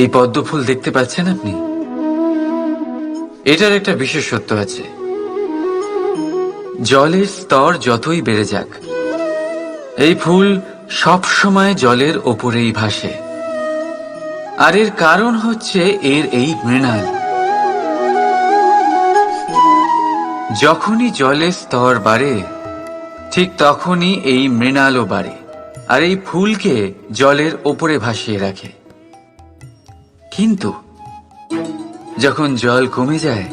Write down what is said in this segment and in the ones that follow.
এই পদ্ম ফুল দেখতে পাচ্ছেন আপনি? এটার একটা বিশেষত্ব আছে। জলের স্তর যতই বেড়ে যাক, এই ফুল সব সময় জলের ওপরেই ভাসে। আর এর কারণ হচ্ছে এর এই মৃণাল। যখনই জলের স্তর বাড়ে, ঠিক তখনই এই মৃণালও বাড়ে, আর এই ফুলকে জলের ওপরে ভাসিয়ে রাখে। কিন্তু যখন জল কমে যায়,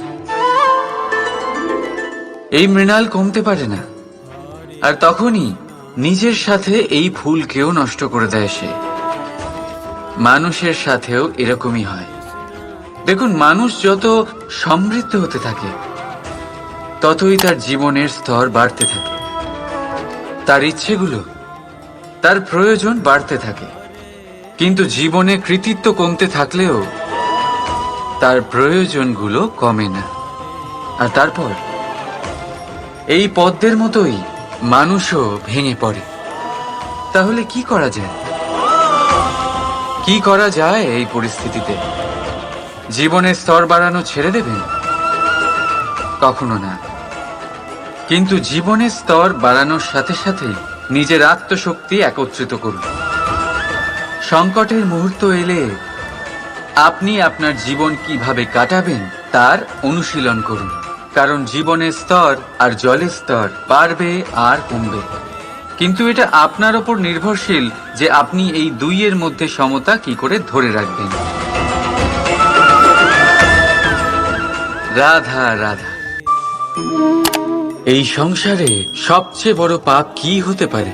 এই মৃণাল কমতে পারে না। আর তখনই নিজের সাথে এই ফুলকেও নষ্ট করে দেয় সে। মানুষের সাথেও এরকমই হয়। দেখুন, মানুষ যত সমৃদ্ধ হতে থাকে, ততই তার জীবনের স্তর বাড়তে থাকে। তার ইচ্ছেগুলো, তার প্রয়োজন বাড়তে থাকে। কিন্তু জীবনে কৃতিত্ব কমতে থাকলেও তার প্রয়োজনগুলো কমে না। আর তারপর? এই পদ্মের মতোই মানুষও ভেঙে পড়ে। তাহলে কি করা যায়? কি করা যায় এই পরিস্থিতিতে? জীবনের স্তর বাড়ানো ছেড়ে দেবেন? কখনো না। কিন্তু জীবনের স্তর বাড়ানোর সাথে সাথে নিজের আত্মশক্তি একত্রিত করুন। সংকটের মুহূর্ত এলে আপনি আপনার জীবন কীভাবে কাটাবেন তার অনুশীলন করুন। কারণ জীবনের স্তর আর জলের স্তর বাড়বে আর কমবে। কিন্তু এটা আপনার ওপর নির্ভরশীল যে আপনি এই দুইয়ের মধ্যে সমতা কি করে ধরে রাখবেন। রাধা রাধা। এই সংসারে সবচেয়ে বড় পাপ কি হতে পারে?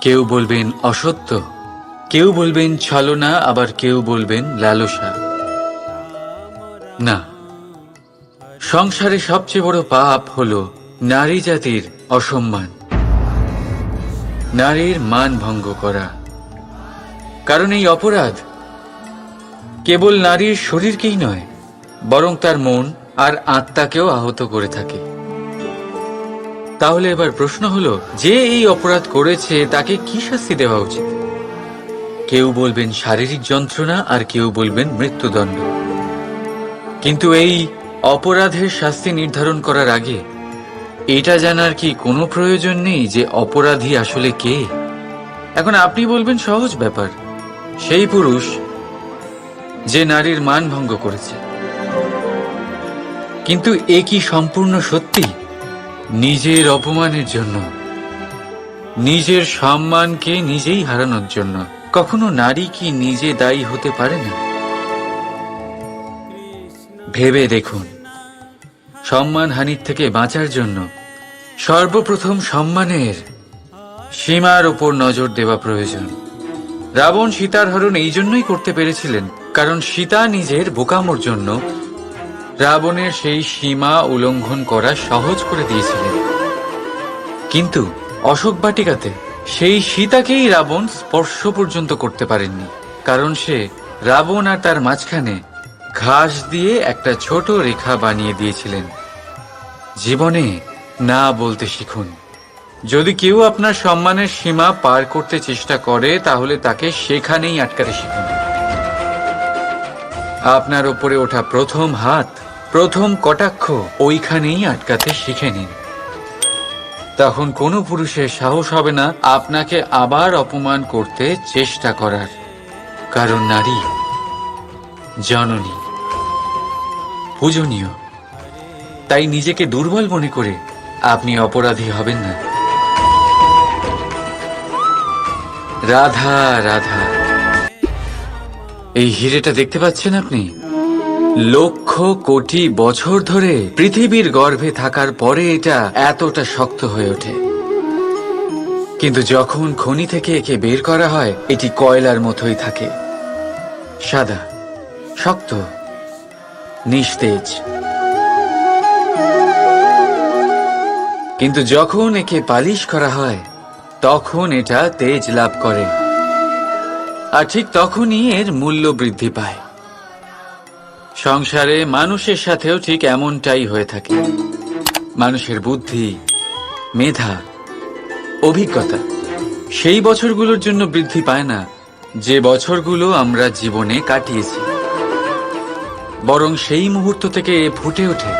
কেউ বলবেন অসত্য। কেউ বলবেন ছলনা, আবার কেউ বলবেন লালসা। না, সংসারে সবচেয়ে বড় পাপ হল নারী জাতির অসম্মান। নারীর মান ভঙ্গ করা। কারণ এই অপরাধ কেবল নারীর শরীরকেই নয়, বরং তার মন আর আত্মাকেও আহত করে থাকে। তাহলে এবার প্রশ্ন হলো, যে এই অপরাধ করেছে তাকে কি শাস্তি দেওয়া উচিত? কেউ বলবেন শারীরিক যন্ত্রণা আর কেউ বলবেন মৃত্যুদণ্ড। কিন্তু এই অপরাধের শাস্তি নির্ধারণ করার আগে, এটা জানার কি কোনো প্রয়োজন নেই যে অপরাধী আসলে কে? এখন আপনি বলবেন সহজ ব্যাপার। সেই পুরুষ যে নারীর মান ভঙ্গ করেছে। কিন্তু এ কি সম্পূর্ণ সত্যি? নিজের অপমানের জন্য। নিজের সম্মানকে নিজেই হারানোর জন্য। কখনো নারী কি নিজে দায়ী হতে পারে না? ভেবে দেখুন, সম্মান হানির থেকে বাঁচার জন্য সর্বপ্রথম সম্মানের সীমার ওপর নজর দেওয়া প্রয়োজন। রাবণ সীতার হরণ এই জন্যই করতে পেরেছিলেন, কারণ সীতা নিজের বোকামোর জন্য রাবণের সেই সীমা উল্লঙ্ঘন করা সহজ করে দিয়েছিলেন। কিন্তু অশোক বাটিকাতে সেই সীতাকেই রাবণ স্পর্শ পর্যন্ত করতে পারেননি, কারণ সে রাবণ আর তার মাঝখানে ঘাস দিয়ে একটা ছোট রেখা বানিয়ে দিয়েছিলেন। জীবনে না বলতে শিখুন। যদি কেউ আপনার সম্মানের সীমা পার করতে চেষ্টা করে, তাহলে তাকে সেখানেই আটকাতে শিখুন। আপনার ওপরে ওঠা প্রথম হাত, প্রথম কটাক্ষ ওইখানেই আটকাতে শিখে নিন। তখন কোনো পুরুষের সাহস হবে না আপনাকে আবার অপমান করতে চেষ্টা করার। কারণ নারী জননী, পূজনীয়। তাই নিজেকে দুর্বল মনে করে আপনি অপরাধী হবেন না। রাধা রাধা। এই হিরেটা দেখতে পাচ্ছেন আপনি? লক্ষ কোটি বছর ধরে পৃথিবীর গর্ভে থাকার পরে এটা এতটা শক্ত হয়ে ওঠে। কিন্তু যখন খনি থেকে একে বের করা হয়, এটি কয়লার মতোই থাকে। সাদা, শক্ত, নিস্তেজ। কিন্তু যখন একে পালিশ করা হয়, তখন এটা তেজ লাভ করে। আর ঠিক তখনই এর মূল্য বৃদ্ধি পায়। সংসারে মানুষের সাথেও ঠিক এমনটাই হয়ে থাকে। মানুষের বুদ্ধি, মেধা, অভিজ্ঞতা, সেই বছরগুলোর জন্য বৃদ্ধি পায় না যে বছরগুলো আমরা জীবনে কাটিয়েছি। বরং সেই মুহূর্ত থেকে ফুটে ওঠে।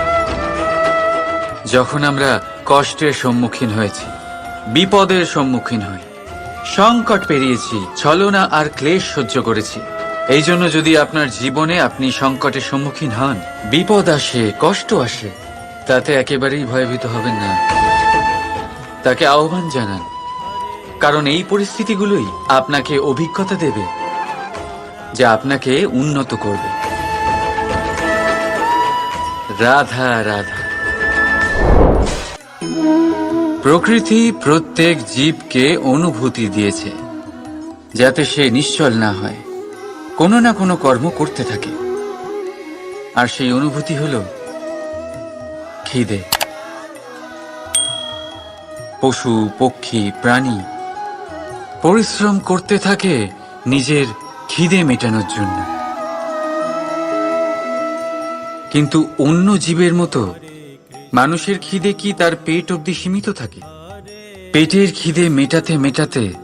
যখন আমরা কষ্টের সম্মুখীন হয়েছি, বিপদের সম্মুখীন হই, সংকট পেরিয়েছি, ছলনা আর ক্লেশ সহ্য করেছি এই জন্য যদি আপনার জীবনে আপনি সংকটের সম্মুখীন হন, বিপদ আসে, কষ্ট আসে, তাতে একেবারেই ভয়ভীত হবেন না। তাকে আহ্বান জানান, কারণ এই পরিস্থিতিগুলোই আপনাকে অভিজ্ঞতা দেবে, যা আপনাকে উন্নত করবে। রাধা রাধা। প্রকৃতি প্রত্যেক জীবকে অনুভূতি দিয়েছে, যাতে সে নিশ্চল না হয়। কোনো না কোনো কর্ম করতে থাকে। আর সেই অনুভূতি হল খিদে। পশু, পক্ষী, প্রাণী পরিশ্রম করতে থাকে নিজের খিদে মেটানোর জন্য। কিন্তু অন্য জীবের মতো মানুষের খিদে কি তার পেট অবধি সীমিত থাকে? পেটের খিদে মেটাতে মেটাতে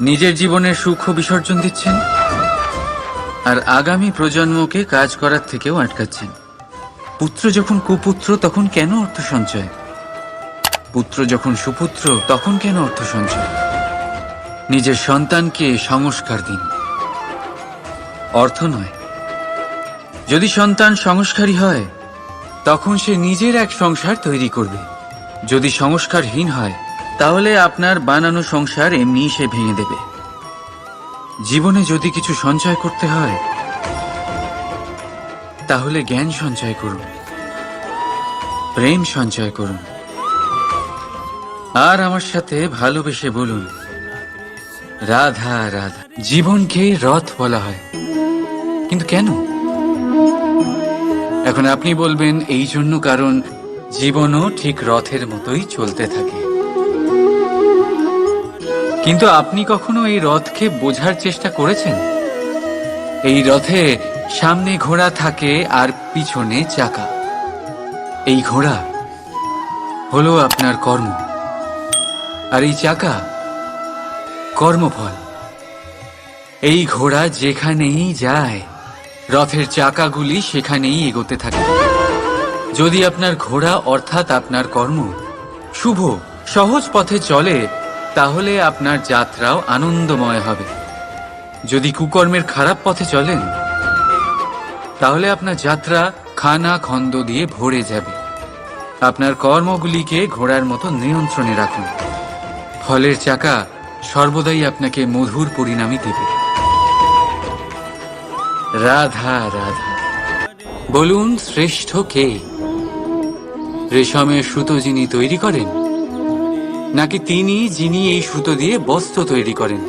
নিজের জীবনের সুখ বিসর্জন দিচ্ছেন আর আগামী প্রজন্মকে কাজ করার থেকেও আটকাচ্ছেন। পুত্র যখন কুপুত্র, তখন কেন অর্থ সঞ্চয়? পুত্র যখন সুপুত্র, তখন কেন অর্থ সঞ্চয়? নিজের সন্তানকে সংস্কার দিন। অর্থ নয়। যদি সন্তান সংস্কারী হয়, তখন সে নিজের এক সংসার তৈরি করবে। যদি সংস্কারহীন হয় তাহলে আপনার বানানো সংসার এমনি সে ভেঙে দেবে। জীবনে যদি কিছু সঞ্চয় করতে হয়, তাহলে জ্ঞান সঞ্চয় করুন, প্রেম সঞ্চয় করুন, আর আমার সাথে ভালোবেসে বলুন, রাধা রাধা। জীবনকে রথ বলা হয়। কিন্তু কেন? এখন আপনি বলবেন, এই জন্য কারণ জীবনও ঠিক রথের মতোই চলতে থাকে। কিন্তু আপনি কখনো এই রথকে বোঝার চেষ্টা করেছেন? এই রথে সামনে ঘোড়া থাকে আর পিছনে চাকা। এই ঘোড়া হলো আপনার কর্ম। আর এই চাকা কর্মফল। এই ঘোড়া যেখানেই যায়, রথের চাকাগুলি সেখানেই এগোতে থাকে। যদি আপনার ঘোড়া অর্থাৎ আপনার কর্ম শুভ, সহজ পথে চলে তাহলে আপনার যাত্রাও আনন্দময় হবে। যদি কুকর্মের খারাপ পথে চলেন, তাহলে আপনার যাত্রা খানা খন্দ দিয়ে ভরে যাবে। আপনার কর্মগুলিকে ঘোড়ার মতো নিয়ন্ত্রণে রাখুন। ফলের চাকা সর্বদাই আপনাকে মধুর পরিণামই দেবে। রাধা রাধা। বলুন, শ্রেষ্ঠ কে? রেশমের সুতো যিনি তৈরি করেন নাকি তিনি, যিনি এই সুতো দিয়ে বস্ত্র তৈরি করেন?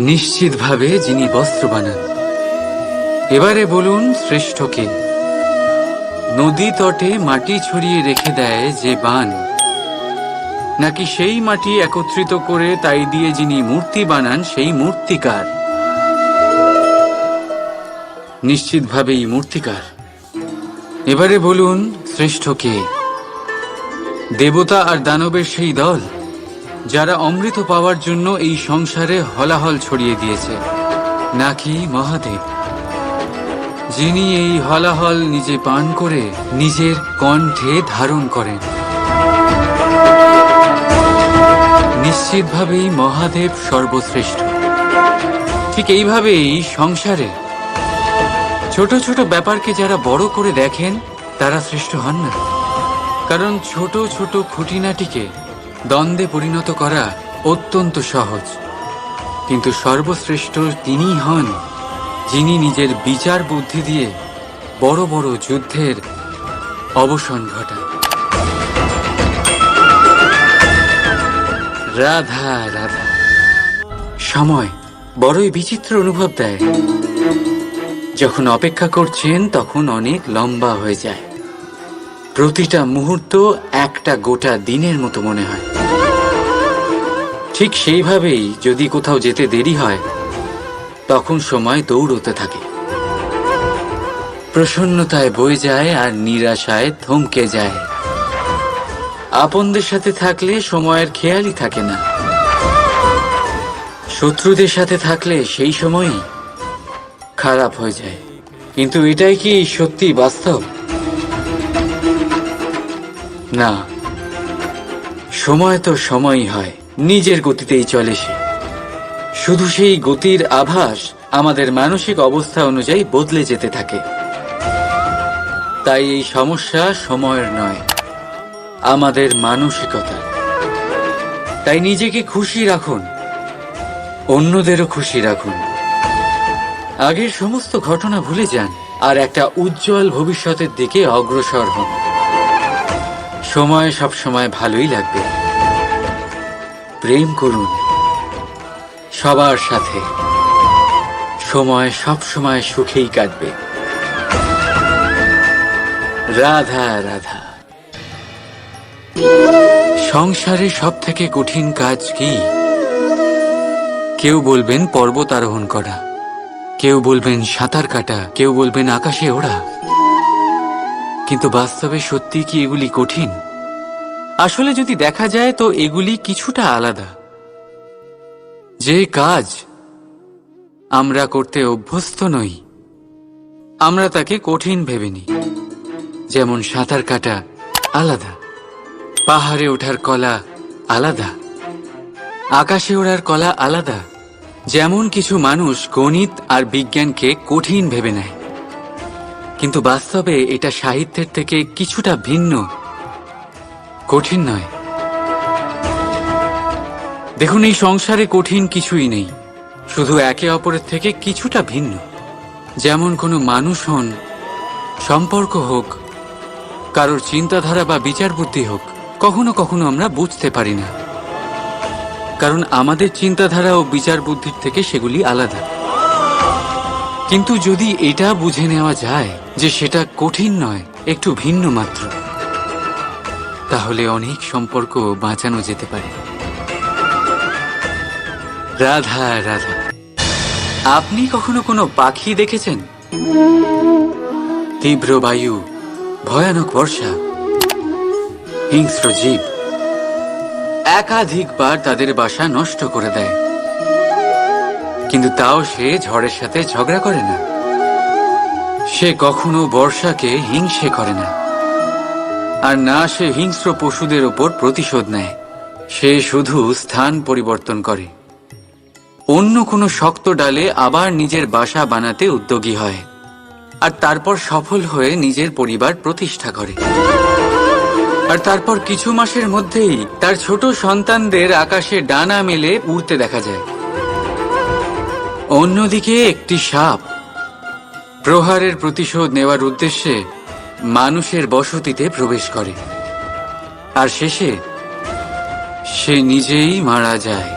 নিশ্চিতভাবে যিনি বস্ত্র বানান। এবারে বলুন, শ্রেষ্ঠ কে? নদী তটে মাটি ছড়িয়ে রেখে দেয় যে বান। নাকি সেই মাটি একত্রিত করে তাই দিয়ে যিনি মূর্তি বানান, সেই মূর্তিকার নিশ্চিতভাবেই মূর্তিকার এবারে বলুন, শ্রেষ্ঠ কে? দেবতা আর দানবের সেই দল, যারা অমৃত পাওয়ার জন্য এই সংসারে হলাহল ছড়িয়ে দিয়েছে। নাকি মহাদেব? যিনি এই হলাহল নিজে পান করে নিজের কণ্ঠে ধারণ করেন। নিশ্চিতভাবেই মহাদেব সর্বশ্রেষ্ঠ। ঠিক এইভাবেই সংসারে ছোট ছোট ব্যাপারকে যারা বড় করে দেখেন, তারা শ্রেষ্ঠ হন না। কারণ ছোট ছোট খুঁটিনাটিকে দ্বন্দ্বে পরিণত করা অত্যন্ত সহজ। কিন্তু সর্বশ্রেষ্ঠ তিনিই হন, যিনি নিজের বিচার বুদ্ধি দিয়ে বড় বড় যুদ্ধের অবসান ঘটান। রাধা রাধা। সময় বড়ই বিচিত্র অনুভব দেয়। যখন অপেক্ষা করছেন, তখন অনেক লম্বা হয়ে যায়। প্রতিটা মুহূর্ত একটা গোটা দিনের মতো মনে হয়। ঠিক সেইভাবেই যদি কোথাও যেতে দেরি হয়, তখন সময় দৌড়তে থাকে। প্রসন্নতায় বয়ে যায় আর নিরাশায় থমকে যায়। আপনদের সাথে থাকলে সময়ের খেয়ালই থাকে না। শত্রুদের সাথে থাকলে সেই সময়ই খারাপ হয়ে যায়। কিন্তু এটাই কি সত্যি বাস্তব? না। সময় তো সময়ই হয়, নিজের গতিতেই চলে সে। শুধু সেই গতির আভাস আমাদের মানসিক অবস্থা অনুযায়ী বদলে যেতে থাকে। তাই এই সমস্যা সময়ের নয়, আমাদের মানসিকতা। তাই নিজেকে খুশি রাখুন, অন্যদেরও খুশি রাখুন। আগের সমস্ত ঘটনা ভুলে যান, আর একটা উজ্জ্বল ভবিষ্যতের দিকে অগ্রসর হন। সময় সব সময় ভালোই লাগবে। প্রেম করুন। সবার সাথে। সময় সব সময় সুখেই কাটবে। রাধা রাধা। সংসারে সব থেকে কঠিন কাজ কি? কেউ বলবেন পর্বত আরোহণ করা। কেউ বলবেন সাঁতার কাটা। কেউ বলবেন আকাশে ওড়া। কিন্তু বাস্তবে সত্যি কি এগুলি কঠিন? আসলে যদি দেখা যায়, তো এগুলি কিছুটা আলাদা। যে কাজ আমরা করতে অভ্যস্ত নই, আমরা তাকে কঠিন ভেবে নিই। যেমন সাঁতার কাটা আলাদা, পাহাড়ে ওঠার কলা আলাদা, আকাশে ওড়ার কলা আলাদা, যেমন কিছু মানুষ গণিত আর বিজ্ঞানকে কঠিন ভেবে নেয়। কিন্তু বাস্তবে এটা সাহিত্যের থেকে কিছুটা ভিন্ন। কঠিন নয়। দেখুন, এই সংসারে কঠিন কিছুই নেই। শুধু একে অপরের থেকে কিছুটা ভিন্ন। যেমন কোনো মানুষ হন, সম্পর্ক হোক, কারোর চিন্তাধারা বা বিচার বুদ্ধি হোক, কখনো কখনো আমরা বুঝতে পারি না। কারণ আমাদের চিন্তাধারা ও বিচার বুদ্ধির থেকে সেগুলি আলাদা। কিন্তু যদি এটা বুঝে নেওয়া যায় যে সেটা কঠিন নয়, একটু ভিন্ন মাত্র। তাহলে অনেক সম্পর্ক বাঁচানো যেতে পারে। রাধা রাধা, আপনি কখনো কোনো পাখি দেখেছেন? তীব্র বায়ু, ভয়ানক বর্ষা, হিংস্র জীব, একাধিকবার তাদের বাসা নষ্ট করে দেয়। কিন্তু তাও সে ঝড়ের সাথে ঝগড়া করে না। সে কখনো বর্ষাকে হিংসে করে না। আর না সে হিংস্র পশুদের ওপর প্রতিশোধ নেয়। সে শুধু স্থান পরিবর্তন করে। অন্য কোনো শক্ত ডালে আবার নিজের বাসা বানাতে উদ্যোগী হয়। আর তারপর সফল হয়ে নিজের পরিবার প্রতিষ্ঠা করে। আর তারপর কিছু মাসের মধ্যেই তার ছোট সন্তানদের আকাশে ডানা মেলে উড়তে দেখা যায়। অন্যদিকে একটি সাপ প্রহারের প্রতিশোধ নেওয়ার উদ্দেশ্যে মানুষের বসতিতে প্রবেশ করে। আর শেষে সে নিজেই মারা যায়।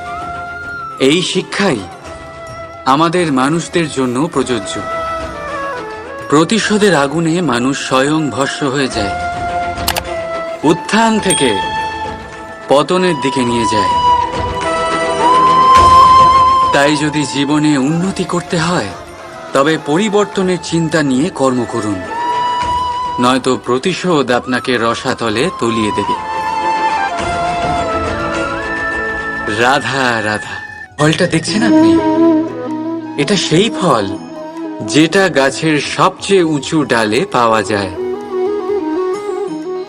এই শিক্ষাই আমাদের মানুষদের জন্য প্রযোজ্য। প্রতিশোধের আগুনে মানুষ স্বয়ং ভস্য হয়ে যায়। উত্থান থেকে পতনের দিকে নিয়ে যায়। তাই যদি জীবনে উন্নতি করতে হয় তবে পরিবর্তনের চিন্তা নিয়ে কর্ম করুন। নয়তো প্রতিশোধ আপনাকে রসাতলে তলিয়ে দেবে। রাধা রাধা। ফলটা দেখছেন আপনি? এটা সেই ফল যেটা গাছের সবচেয়ে উঁচু ডালে পাওয়া যায়।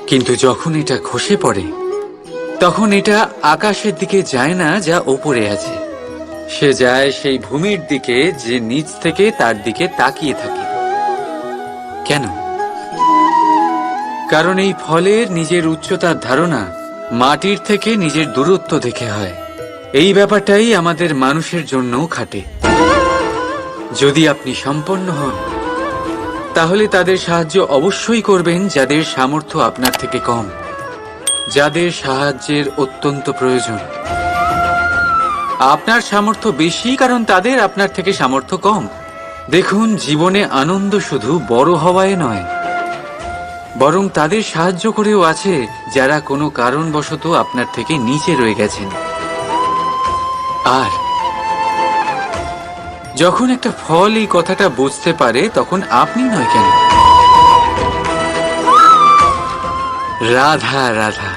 কিন্তু যখন এটা খসে পড়ে, তখন এটা আকাশের দিকে যায় না, যা ওপরে আছে। সে যায় সেই ভূমির দিকে যে নিচ থেকে তার দিকে তাকিয়ে থাকে। কেন? কারণ এই ফলের নিজের উচ্চতার ধারণা মাটির থেকে নিজের দূরত্ব দেখে হয়। এই ব্যাপারটাই আমাদের মানুষের জন্যও খাটে। যদি আপনি সম্পন্ন হন, তাহলে তাদের সাহায্য অবশ্যই করবেন যাদের সামর্থ্য আপনার থেকে কম, যাদের সাহায্যের অত্যন্ত প্রয়োজন। আপনার সামর্থ্য বেশি, কারণ তাদের আপনার থেকে সামর্থ্য কম। দেখুন, জীবনে আনন্দ শুধু বড় হওয়ায় নয়, বরং তাদের সাহায্য করেও আছে যারা কোনো কারণবশত আপনার থেকে নিচে রয়ে গেছেন। আর যখন একটা ফল এই কথাটা বুঝতে পারে, তখন আপনি নয় কেন? রাধা রাধা।